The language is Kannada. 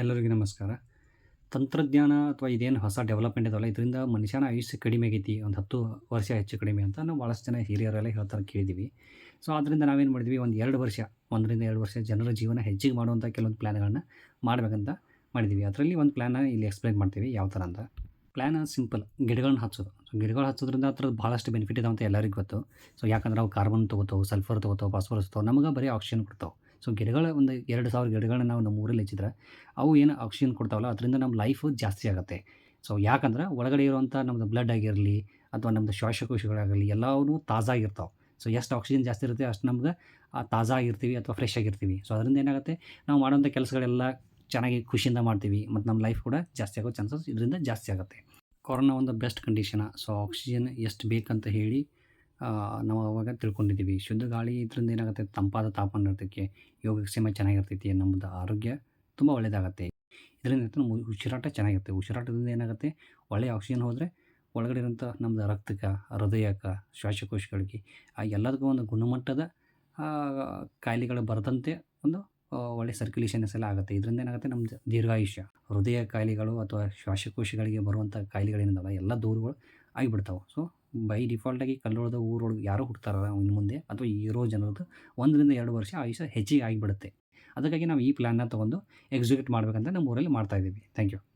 ಎಲ್ಲರಿಗೂ ನಮಸ್ಕಾರ. ತಂತ್ರಜ್ಞಾನ ಅಥವಾ ಇದೇನು ಹೊಸ ಡೆವಲಪ್ಮೆಂಟ್ ಇದಾವಲ್ಲ ಇದರಿಂದ ಮನುಷ್ಯನ ಆಯುಷ್ಯ ಕಡಿಮೆ ಆಗೈತಿ, ಒಂದು ಹತ್ತು ವರ್ಷ ಹೆಚ್ಚು ಕಡಿಮೆ ಅಂತ ನಾವು ಭಾಳಷ್ಟು ಜನ ಹಿರಿಯರೆಲ್ಲ ಹೇಳ್ತಾರೆ ಕೇಳಿದ್ದೀವಿ ಸೊ ಅದರಿಂದ ನಾವೇನು ಮಾಡಿದ್ವಿ, ಒಂದು ಎರಡು ವರ್ಷ, ಒಂದರಿಂದ ಎರಡು ವರ್ಷ ಜನರ ಜೀವನ ಹೆಚ್ಚಿಗೆ ಮಾಡುವಂಥ ಕೆಲವೊಂದು ಪ್ಲ್ಯಾನ್ಗಳನ್ನ ಮಾಡಬೇಕಂತ ಮಾಡಿದ್ವಿ. ಅದರಲ್ಲಿ ಒಂದು ಪ್ಲ್ಯಾನ ಇಲ್ಲಿ ಎಕ್ಸ್ಪ್ಲೈನ್ ಮಾಡ್ತೀವಿ ಯಾವ ಥರ ಅಂತ. ಪ್ಲ್ಯಾನ್ ಸಿಂಪಲ್ ಗಿಡಗಳನ್ನ ಹಚ್ಚೋದು. ಸೊ ಗಿಡಗಳು ಹಚ್ಚೋದ್ರಿಂದ ಅದ್ರದ್ದು ಭಾಳಷ್ಟು ಬೆನಿಫಿಟ್ ಇದೆ ಅಂತ ಎಲ್ಲರಿಗೂ ಗೊತ್ತು. ಸೊ ಯಾಕಂದ್ರೆ ಅವು ಕಾರ್ಬನ್ ತೊಗೋತಾವೆ ಸಲ್ಫರ್ ತೊಗೋತಾವೆ ಫಾಸ್ಫರಸ್ ತೊಗೋ ನಮಗೆ ಬರೀ ಆಕ್ಸಿಜನ್ ಕೊಡ್ತಾವೆ. ಸೊ ಗಿಡಗಳ ಒಂದು ಎರಡು ಸಾವಿರ ಗಿಡಗಳನ್ನ ನಾವು ನಮ್ಮ ಊರಲ್ಲಿ ಹಚ್ಚಿದ್ರೆ ಅವು ಏನು ಆಕ್ಸಿಜನ್ ಕೊಡ್ತಾವಲ್ಲ, ಅದರಿಂದ ನಮ್ಮ ಲೈಫು ಜಾಸ್ತಿ ಆಗುತ್ತೆ. ಸೊ ಯಾಕಂದ್ರೆ ಒಳಗಡೆ ಇರುವಂಥ ನಮ್ಮದು ಬ್ಲಡ್ ಆಗಿರಲಿ ಅಥವಾ ನಮ್ಮದು ಶ್ವಾಸಕೋಶಗಳಾಗಲಿ ಎಲ್ಲವೂ ತಾಜಾ ಆಗಿರ್ತಾವೆ. ಸೊ ಎಷ್ಟು ಆಕ್ಸಿಜನ್ ಜಾಸ್ತಿ ಇರುತ್ತೆ ಅಷ್ಟು ನಮ್ಗೆ ತಾಜಾ ಆಗಿರ್ತೀವಿ ಅಥವಾ ಫ್ರೆಶ್ ಆಗಿರ್ತೀವಿ. ಸೊ ಅದರಿಂದ ಏನಾಗುತ್ತೆ, ನಾವು ಮಾಡೋಂಥ ಕೆಲಸಗಳೆಲ್ಲ ಚೆನ್ನಾಗಿ ಖುಷಿಯಿಂದ ಮಾಡ್ತೀವಿ ಮತ್ತು ನಮ್ಮ ಲೈಫ್ ಕೂಡ ಜಾಸ್ತಿ ಆಗೋ ಚಾನ್ಸಸ್ ಇದರಿಂದ ಜಾಸ್ತಿ ಆಗುತ್ತೆ. ಕೊರೋನಾ ಒಂದು ಬೆಸ್ಟ್ ಕಂಡೀಷನ ಸೊ ಆಕ್ಸಿಜನ್ ಎಷ್ಟು ಬೇಕಂತ ಹೇಳಿ ನಾವು ಅವಾಗ ತಿಳ್ಕೊಂಡಿದ್ದೀವಿ. ಶುದ್ಧ ಗಾಳಿ ಇದರಿಂದ ಏನಾಗುತ್ತೆ? ತಂಪಾದ ತಾಪಮಾನ ಇರ್ತೈತಿ, ಯೋಗಕ್ಷೇಮ ಚೆನ್ನಾಗಿರ್ತೈತಿ ನಮ್ಮದು ಆರೋಗ್ಯ ತುಂಬ ಒಳ್ಳೆಯದಾಗತ್ತೆ ಇದರಿಂದ ಉಸಿರಾಟ ಚೆನ್ನಾಗಿರುತ್ತೆ. ಉಸಿರಾಟದಿಂದ ಏನಾಗುತ್ತೆ? ಒಳ್ಳೆಯ ಆಕ್ಸಿಜನ್ ಹೋದರೆ ಒಳಗಡೆ ಇರೋಂಥ ನಮ್ಮದು ರಕ್ತಕ್ಕೆ ಹೃದಯಕ್ಕೆ ಶ್ವಾಸಕೋಶಗಳಿಗೆ, ಆ ಎಲ್ಲದಕ್ಕೂ ಒಂದು ಗುಣಮಟ್ಟದ ಕಾಯಿಲೆಗಳು ಬರದಂತೆ ಒಂದು ಒಳ್ಳೆ ಸರ್ಕ್ಯುಲೇಷನ್ಸ್ ಎಲ್ಲ ಆಗುತ್ತೆ. ಇದರಿಂದ ಏನಾಗುತ್ತೆ? ನಮ್ಮ ದೀರ್ಘಾಯುಷ್ಯ. ಹೃದಯ ಕಾಯಿಲೆಗಳು ಅಥವಾ ಶ್ವಾಸಕೋಶಗಳಿಗೆ ಬರುವಂಥ ಕಾಯಿಲೆಗಳೇನಿದಾವೆ ಎಲ್ಲ ದೂರುಗಳು ಆಗಿಬಿಡ್ತಾವೆ. ಸೊ ಬೈ ಡಿಫಾಲ್ಟಾಗಿ ಕಲ್ಲೊಳದ ಊರೊಳಗೆ ಯಾರೋ ಹುಡ್ತಾರಲ್ಲ ಇನ್ನು ಮುಂದೆ ಅಥವಾ ಇರೋ ಜನರದ್ದು ಒಂದರಿಂದ ಎರಡು ವರ್ಷ ಆಯುಷ್ಯ ಹೆಚ್ಚಿಗೆ ಆಗಿಬಿಡುತ್ತೆ. ಅದಕ್ಕಾಗಿ ನಾವು ಈ ಪ್ಲ್ಯಾನ್ನ ತೊಗೊಂಡು ಎಕ್ಸಿಕ್ಯೂಟ್ ಮಾಡಬೇಕಂತ ನಮ್ಮ ಊರಲ್ಲಿ ಮಾಡ್ತಾಯಿದ್ದೀವಿ ಥ್ಯಾಂಕ್ ಯು